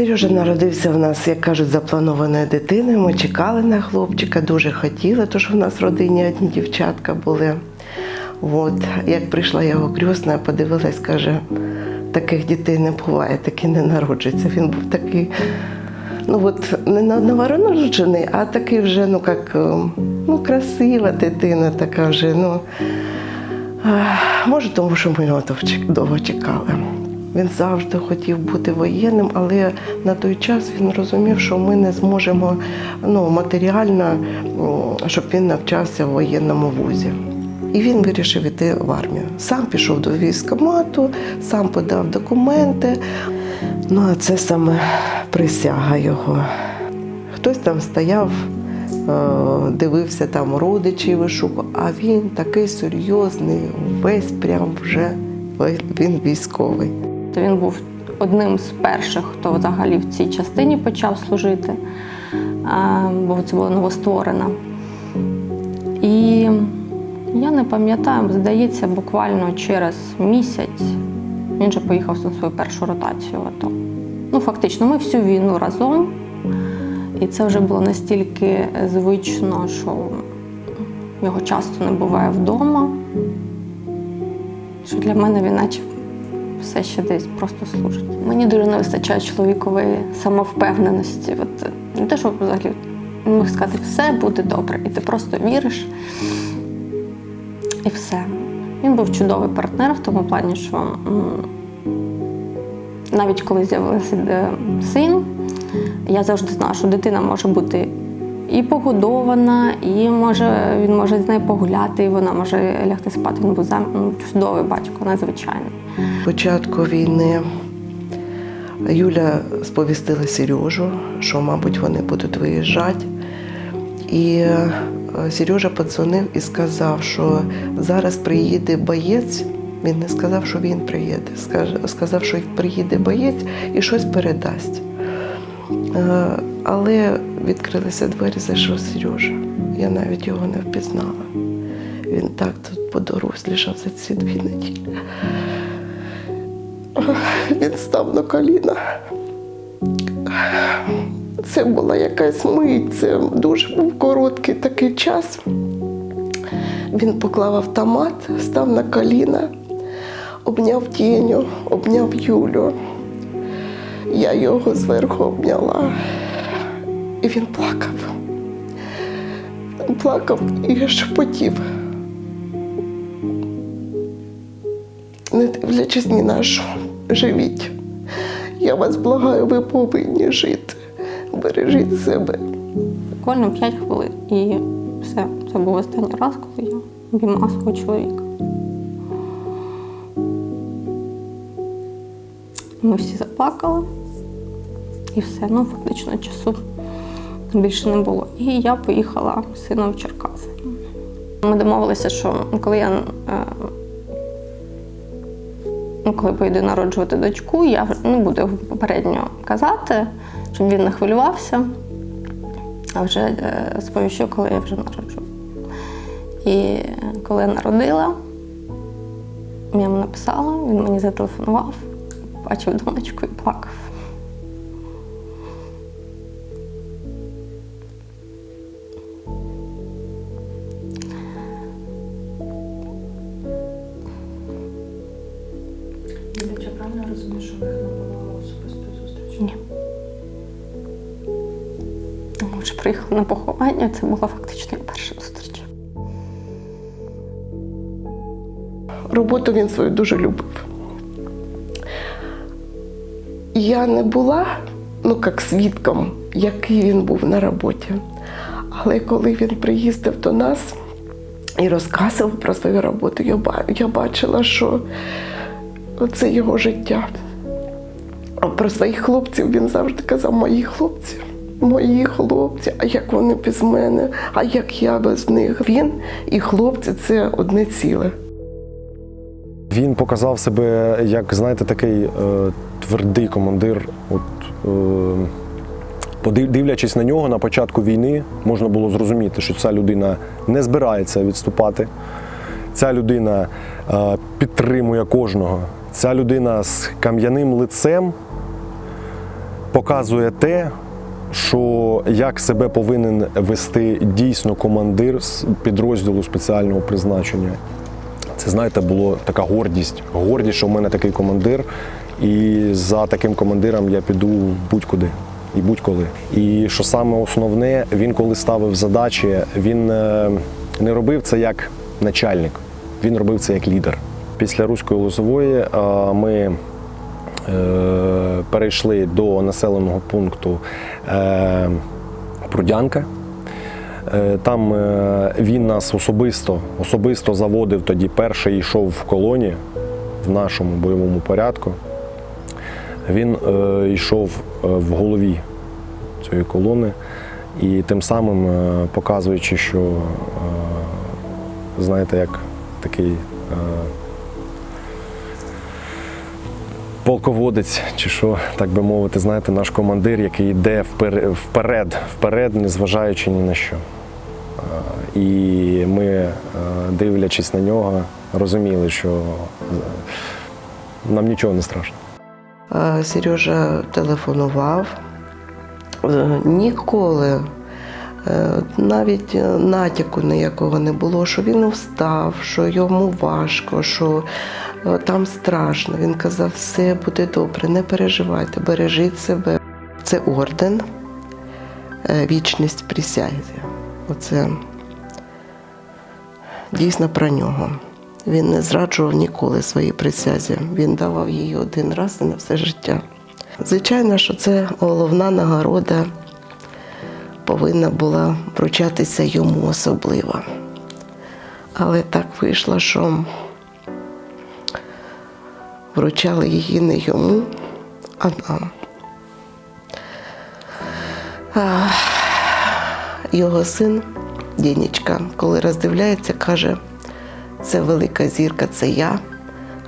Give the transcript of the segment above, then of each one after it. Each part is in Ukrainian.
Сережа народився в нас, як кажуть, запланованою дитиною. Ми чекали на хлопчика, дуже хотіли, тому в нас в родині одні дівчатка були. От. Як прийшла його крісна, подивилась, каже, таких дітей не буває, такі не народжуються. Він був такий, ну от не новорождений, а такий вже, ну як, е, ну, красива дитина, така вже, ну. Може, тому що ми його довго чекали. Він завжди хотів бути воєнним, але на той час він розумів, що ми не зможемо ну, матеріально, щоб він навчався в воєнному вузі. І він вирішив йти в армію. Сам пішов до військкомату, сам подав документи. Ну, а це саме присяга його. Хтось там стояв, е, дивився там родичів вишукував, а він такий серйозний, весь прям вже він військовий. То він був одним з перших, хто взагалі в цій частині почав служити, бо це була новостворена. І я не пам'ятаю, здається, буквально через місяць він вже поїхав на свою першу ротацію в АТО. Ну, фактично, ми всю війну разом. І це вже було настільки звично, що його часто не буває вдома, що для мене він наче все ще десь просто служить. Мені дуже не вистачає чоловікової самовпевненості. От, е, не те, що взагалі міг сказати, все буде добре, і ти просто віриш. І все. Він був чудовий партнер в тому плані, що навіть коли з'явився е, син, я завжди знала, що дитина може бути і погодована, і може, він може з нею погуляти, і вона може лягти спати. Він був зам... ну, чудовий батько, надзвичайний. початку війни Юля сповістила Сережу, що, мабуть, вони будуть виїжджати. І е, Сережа подзвонив і сказав, що зараз приїде боєць. Він не сказав, що він приїде. Сказав, що приїде боєць і щось передасть. Е, Але відкрилися двері, зайшов Сережа. Я навіть його не впізнала. Він так тут подорослішав за ці дві неділі. Він став на коліна. Це була якась мить, це дуже був короткий такий час. Він поклав автомат, став на коліна, обняв Тіню, обняв Юлю. Я його зверху обняла, і він плакав. Він плакав і шепотів. не дивлячись ні на що, живіть. Я вас благаю, ви повинні жити. Бережіть себе. Буквально 5 хвилин. І все. Це був останній раз, коли я обіймала свого чоловіка. Ми всі заплакали. І все. Ну, фактично, часу більше не було. І я поїхала сином в Черкаси. Ми домовилися, що коли я е, ну, коли поїду народжувати дочку, я не буду попередньо казати, щоб він не хвилювався. А вже е, сповіщу, коли я вже народжу. І коли я народила, я йому написала, він мені зателефонував, бачив донечку і плакав. Розумію, що в них не було особистої зустрічі? Ні. Ми вже приїхали на поховання, це була фактично перша зустріч. Роботу він свою дуже любив. Я не була, ну, як свідком, який він був на роботі. Але коли він приїздив до нас і розказував про свою роботу, я бачила, що це його життя. А про своїх хлопців він завжди казав: мої хлопці, мої хлопці, а як вони без мене, а як я без них. Він і хлопці це одне ціле. Він показав себе як, знаєте, такий е, твердий командир. От, е, дивлячись на нього на початку війни, можна було зрозуміти, що ця людина не збирається відступати. Ця людина е, підтримує кожного. Ця людина з кам'яним лицем показує те, що як себе повинен вести дійсно командир з підрозділу спеціального призначення. Це, знаєте, була така гордість. Гордість, що в мене такий командир, і за таким командиром я піду будь-куди і будь-коли. І що саме основне, він коли ставив задачі, він е, не робив це як начальник, він робив це як лідер. Після Руської Лозової е, ми перейшли до населеного пункту е, Прудянка. Е, Там е, він нас особисто, особисто заводив тоді, перший йшов в колоні в нашому бойовому порядку. Він е, йшов е, в голові цієї колони і тим самим е, показуючи, що е, знаєте, як такий полководець, чи що, так би мовити, знаєте, наш командир, який йде впер- вперед, вперед, незважаючи ні на що. Е, І ми, е, дивлячись на нього, розуміли, що е, нам нічого не страшно. Сережа телефонував. Ніколи навіть е, натяку ніякого не було, що він устав, що йому важко, що е, там страшно. Він казав, все буде добре, не переживайте, бережіть себе. Це орден, е, вічність присязі. Оце дійсно про нього. Він не зраджував ніколи своїй присязі. Він давав її один раз і на все життя. Звичайно, що це головна нагорода повинна була вручатися йому особливо. Але так вийшло, що вручали її не йому, а нам. Його син, Дінічка, коли роздивляється, каже, це велика зірка, це я,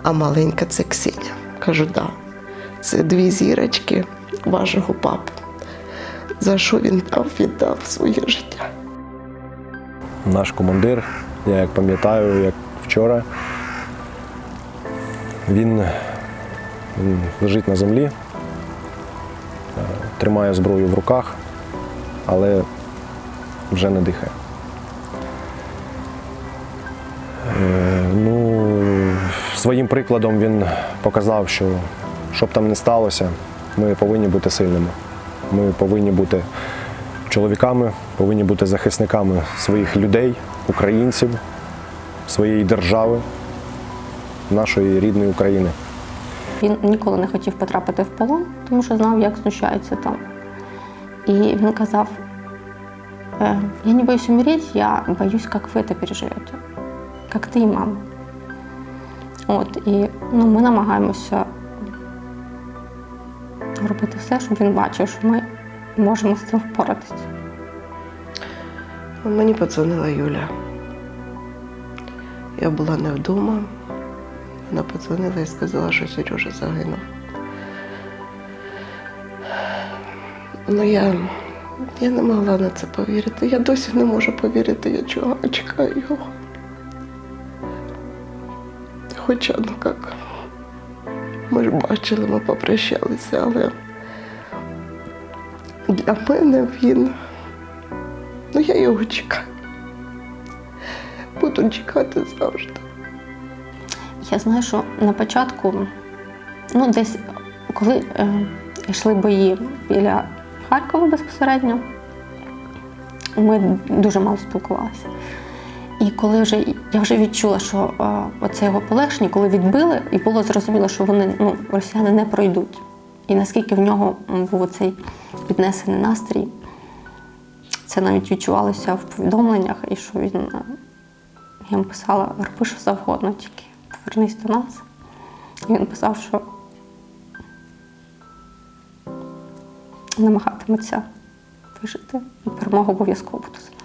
а маленька це Ксеня. Кажу, да. Це дві зірочки вашого папи. За що він дав, віддав своє життя. Наш командир, я як пам'ятаю, як вчора, він, він лежить на землі, е, тримає зброю в руках, але вже не дихає. Е, Ну, своїм прикладом він показав, що що б там не сталося, ми повинні бути сильними. Ми повинні бути чоловіками, повинні бути захисниками своїх людей, українців, своєї держави, нашої рідної України. Він ніколи не хотів потрапити в полон, тому що знав, як знущаються там. І він казав: «Е, я не боюсь умереть, я боюсь, як ви це переживете, як ти і мама. От, і ну, ми намагаємося робити все, щоб він бачив, що ми можемо з цим впоратися. Мені подзвонила Юля. Я була не вдома. Вона подзвонила і сказала, що Сережа загинув. Ну, я, я не могла на це повірити. Я досі не можу повірити, я чого чекаю його. Хоча, ну як, ми ж бачили, ми попрощалися, але для мене він. Ну, я його чекаю. Буду чекати завжди. Я знаю, що на початку, ну десь коли е, йшли бої біля Харкова безпосередньо, ми дуже мало спілкувалися. І коли вже я вже відчула, що е, оце його полегшення, коли відбили, і було зрозуміло, що вони ну, росіяни не пройдуть. І наскільки в нього був цей піднесений настрій, це навіть відчувалося в повідомленнях, і що він я йому писала, роби що завгодно, тільки повернись до нас. І він писав, що намагатиметься вижити і перемога обов'язково буде.